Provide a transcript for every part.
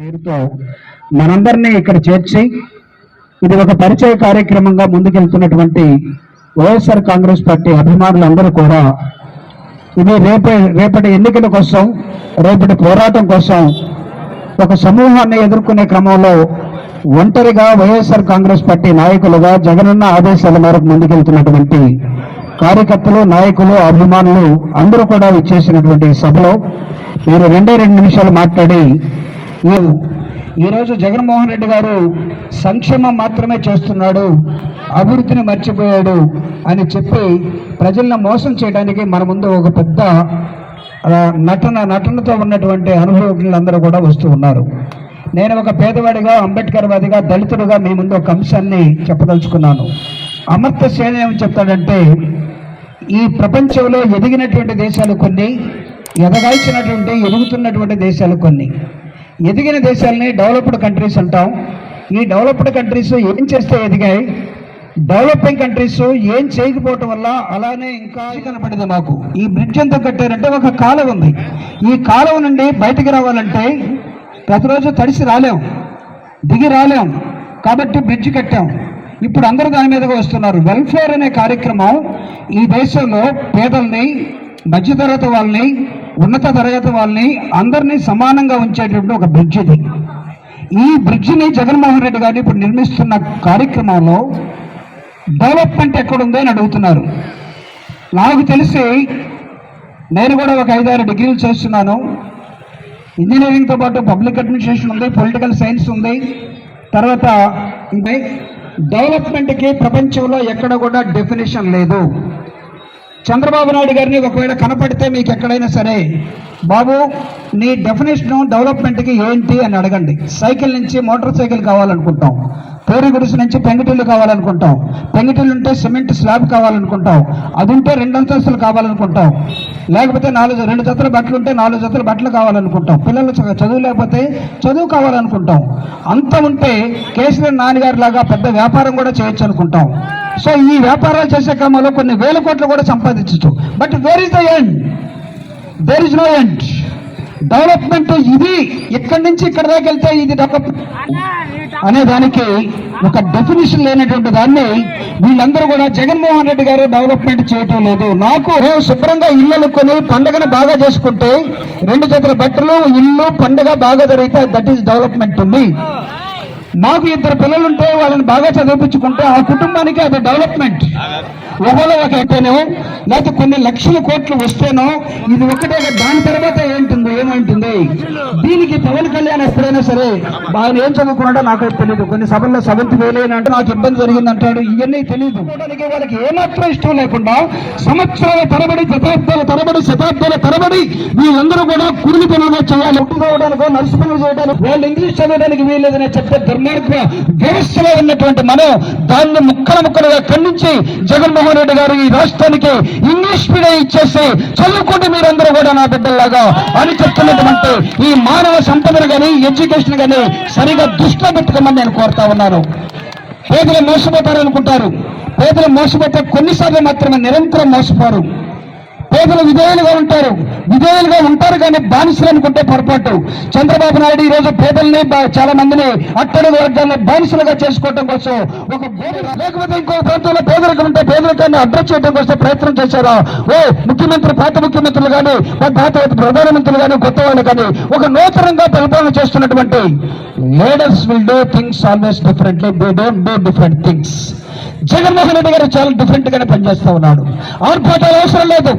పేరుతో మనందరినీ ఇక్కడ చేర్చి ఇది ఒక పరిచయ కార్యక్రమంగా ముందుకెళ్తున్నటువంటి వైఎస్ఆర్ కాంగ్రెస్ పార్టీ అభిమానులందరూ కూడా ఇది రేపటి రేపటి ఎన్నికల కోసం రేపటి పోరాటం కోసం ఒక సమూహాన్ని ఎదుర్కొనే క్రమంలో ఒంటరిగా వైఎస్ఆర్ కాంగ్రెస్ పార్టీ నాయకులుగా జగనన్న ఆదేశాల మేరకు ముందుకెళ్తున్నటువంటి కార్యకర్తలు నాయకులు అభిమానులు అందరూ కూడా ఇచ్చేసినటువంటి సభలో మీరు రెండే రెండు నిమిషాలు మాట్లాడి ఈరోజు జగన్మోహన్ రెడ్డి గారు సంక్షేమం మాత్రమే చేస్తున్నాడు అభివృద్ధిని మర్చిపోయాడు అని చెప్పి ప్రజలను మోసం చేయడానికి మన ముందు ఒక పెద్ద నటన నటనతో ఉన్నటువంటి అనుభవజ్ఞులందరూ కూడా వస్తూ ఉన్నారు. నేను ఒక పేదవాడిగా అంబేద్కర్ వాదిగా దళితుడుగా మీ ముందు ఒక అంశాన్ని చెప్పదలుచుకున్నాను. అమర్త సేన ఏమని చెప్తాడంటే ఈ ప్రపంచంలో ఎదిగినటువంటి దేశాలు కొన్ని ఎదగాల్సినటువంటి ఎదుగుతున్నటువంటి దేశాలు కొన్ని. ఎదిగిన దేశాలని డెవలప్డ్ కంట్రీస్ అంటాం. ఈ డెవలప్డ్ కంట్రీస్ ఏం చేస్తే ఎదిగాయి? డెవలపింగ్ కంట్రీస్ ఏం చేయకపోవటం వల్ల అలానే ఇంకా కనపడింది మాకు. ఈ బ్రిడ్జ్ ఎంత కట్టారంటే ఒక కాలువ ఉంది. ఈ కాలువ నుండి బయటికి రావాలంటే ప్రతిరోజు తడిసి రాలేం. దిగి రాలేం. కాబట్టి బ్రిడ్జ్ కట్టాం. ఇప్పుడు అందరూ దాని మీదగా వస్తున్నారు. వెల్ఫేర్ అనే కార్యక్రమం ఈ దేశంలో పేదల్ని మధ్యతరగతి వాళ్ళని ఉన్నత తరగతి వాళ్ళని అందరినీ సమానంగా ఉంచేటటువంటి ఒక బ్రిడ్జ్ ఇది. ఈ బ్రిడ్జిని జగన్మోహన్ రెడ్డి గారు ఇప్పుడు నిర్మిస్తున్న కార్యక్రమంలో డెవలప్మెంట్ ఎక్కడుందో అని అడుగుతున్నారు. నాకు తెలిసి నేను కూడా ఒక ఐదారు డిగ్రీలు చేస్తున్నాను. ఇంజనీరింగ్తో పాటు పబ్లిక్ అడ్మినిస్ట్రేషన్ ఉంది పొలిటికల్ సైన్స్ ఉంది తర్వాత డెవలప్మెంట్కి ప్రపంచంలో ఎక్కడ కూడా డెఫినేషన్ లేదు. చంద్రబాబు నాయుడు గారిని ఒకవేళ కనపడితే మీకు ఎక్కడైనా సరే బాబు నీ డెఫినేషన్ డెవలప్మెంట్కి ఏంటి అని అడగండి. సైకిల్ నుంచి మోటార్ సైకిల్ కావాలనుకుంటాం. పేరు గుడిసి నుంచి పెంగిటిల్లు కావాలనుకుంటాం. పెంగిటిల్లు ఉంటే సిమెంట్ స్లాబ్ కావాలనుకుంటాం. అది ఉంటే రెండు అంతస్తులు కావాలనుకుంటాం. లేకపోతే నాలుగు రెండు జతల బట్టలు ఉంటే నాలుగు జతల బట్టలు కావాలనుకుంటాం. పిల్లలు చదువు లేకపోతే చదువు కావాలనుకుంటాం. అంత ఉంటే కేసీఆర్ నాన్నగారి లాగా పెద్ద వ్యాపారం కూడా చేయొచ్చు అనుకుంటాం సో ఈ వ్యాపారాలు చేసే క్రమంలో కొన్ని వేల కోట్లు కూడా సంపాదించచ్చు. But where is the end there is no end development ఇది. ఇక్కడి నుంచి ఇక్కడ దాకా వెళ్తే ఇది డెవలప్మెంట్ అనే దానికి ఒక డెఫినేషన్ లేనటువంటి దాన్ని వీళ్ళందరూ కూడా జగన్మోహన్ రెడ్డి గారు డెవలప్మెంట్ చేయటం లేదు. నాకు శుభ్రంగా ఇల్లు కొని పండుగను బాగా చేసుకుంటే రెండు జతల బట్టలు ఇల్లు పండుగ బాగా జరిగితే దట్ ఈస్ డెవలప్మెంట్ ఉంది నాకు ఇద్దరు పిల్లలుంటే వాళ్ళని బాగా చదివించుకుంటే ఆ కుటుంబానికి అది డెవలప్మెంట్. ఒకవేళ ఒక అయితేనో లేకపోతే కొన్ని లక్షల కోట్లు వస్తేనో ఇది ఒకటే దాని తర్వాత ఏంటుందో ఏమంటుంది? దీనికి పవన్ కళ్యాణ్ ఎప్పుడైనా సరే ఆయన ఏం చదువుకున్నాడో నాకు తెలియదు కొన్ని సభల్లో సెవెంత్ వేలేని అంటే నాకు ఇబ్బంది జరిగింది అంటాడు ఇవన్నీ తెలియదు చూడడానికి వాళ్ళకి ఏమాత్రం ఇష్టం లేకుండా సంవత్సరాల తరబడి శతాబ్దాల తరబడి శతాబ్దాల తరబడి వీళ్ళందరూ కూడా కురుగు పనులుగా చేయాలి ఒట్టుకోవడానికో నర్సు పనులు చేయడానికి వాళ్ళు ఇంగ్లీష్ చదవడానికి వీల్లేదని చెప్పే దుర్మార్గ వ్యవస్థలో ఉన్నటువంటి మనం దాన్ని ముక్కల ముక్కలుగా ఖండించి జగన్మోహన్ రెడ్డి గారు ఈ రాష్ట్రానికి ఇంగ్లీష్ మీడియం ఇచ్చేసి చదువుకుంటే మీరందరూ కూడా నా బిడ్డల్లాగా అని చెప్తున్నటువంటి ఈ మానవ సంపదలు కానీ ఎడ్యుకేషన్ కానీ సరిగా దృష్టిలో పెట్టుకోమని నేను కోరుతా ఉన్నాను. పేదలు మోసపోతారు అనుకుంటారు పేదలు మోసపోతే కొన్నిసార్లు మాత్రమే నిరంతరం మోసపోరు. పేదలు విధేయులుగా ఉంటారు. విధేయులుగా ఉంటారు కానీ బానిసలు అనుకుంటే పొరపాటు. చంద్రబాబు నాయుడు ఈ రోజు పేదల్ని చాలా మందిని అట్టడి వర్గాన్ని బానిసలుగా చేసుకోవడం కోసం ఒక లేకపోతే ఇంకో ప్రాంతంలో పేదరికం ఉంటే పేదరికాన్ని అడ్రస్ చేయడం కోసం ప్రయత్నం చేశారా? ఓ ముఖ్యమంత్రి పాత ముఖ్యమంత్రులు కానీ పాత ప్రధానమంత్రులు కానీ కొత్త వాళ్ళు కానీ ఒక నూతనంగా పరిపాలన చేస్తున్నటువంటి leaders will do things always differently they don't do different things Jaganmohan Reddy గారు చాలా డిఫరెంట్ గానే పనిచేస్తా ఉన్నాడు. ఆర్భాటాలు అవసరం లేదు.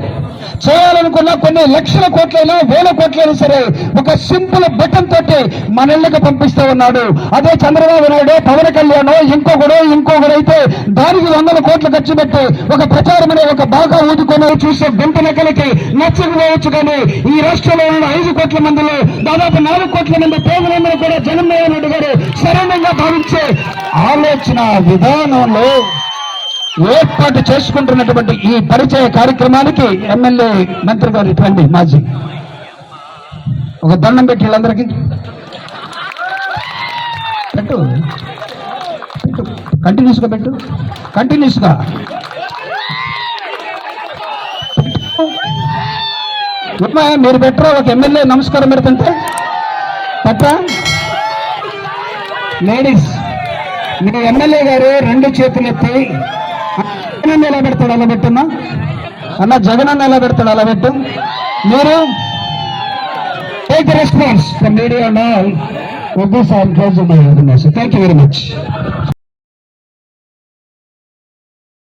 చేయాలనుకున్న కొన్ని లక్షల కోట్లైనా వేల కోట్లైనా సరే ఒక సింపుల్ బటన్ తోటి మన ఇళ్ళకి పంపిస్తా ఉన్నాడు. అదే చంద్రబాబు నాయుడు పవన్ కళ్యాణ్ ఇంకొకడు ఇంకొకడు అయితే దానికి వందల కోట్లు ఖర్చు పెట్టి ఒక ప్రచారం అనే ఒక బాగా ఊదుకొని చూసే గంట నకలకి నచ్చకపోవచ్చు కానీ ఈ రాష్ట్రంలో ఉన్న ఐదు కోట్ల మందిలో దాదాపు నాలుగు కోట్ల మంది పేదలందరూ కూడా జగన్మోహన్ రెడ్డి గారు సరైనంగా భావించే ఆలోచన విధానంలో ఏర్పాటు చేసుకుంటున్నటువంటి ఈ పరిచయ కార్యక్రమానికి ఎమ్మెల్యే మంత్రి గారు ఇటువంటి మాజీ. ఒక దండం పెట్టి వీళ్ళందరికీ. పెట్టు. పెట్టు. కంటిన్యూస్గా పెట్టు. కంటిన్యూస్గా ఏమ్మా, మీరు పెట్టరా? ఒక ఎమ్మెల్యే నమస్కారం పెడుతుంటే? పెట్టా? లేడీస్ మీ ఎమ్మెల్యే గారు రెండు చేతులు ఎత్తి జగన్ ఎలా పెడతాడు అలా పెట్టున్నా అన్న జగన్ అన్న ఎలా పెడతాడు అలా పెట్టు. మీరు take response from media and all with this I close my thank you very much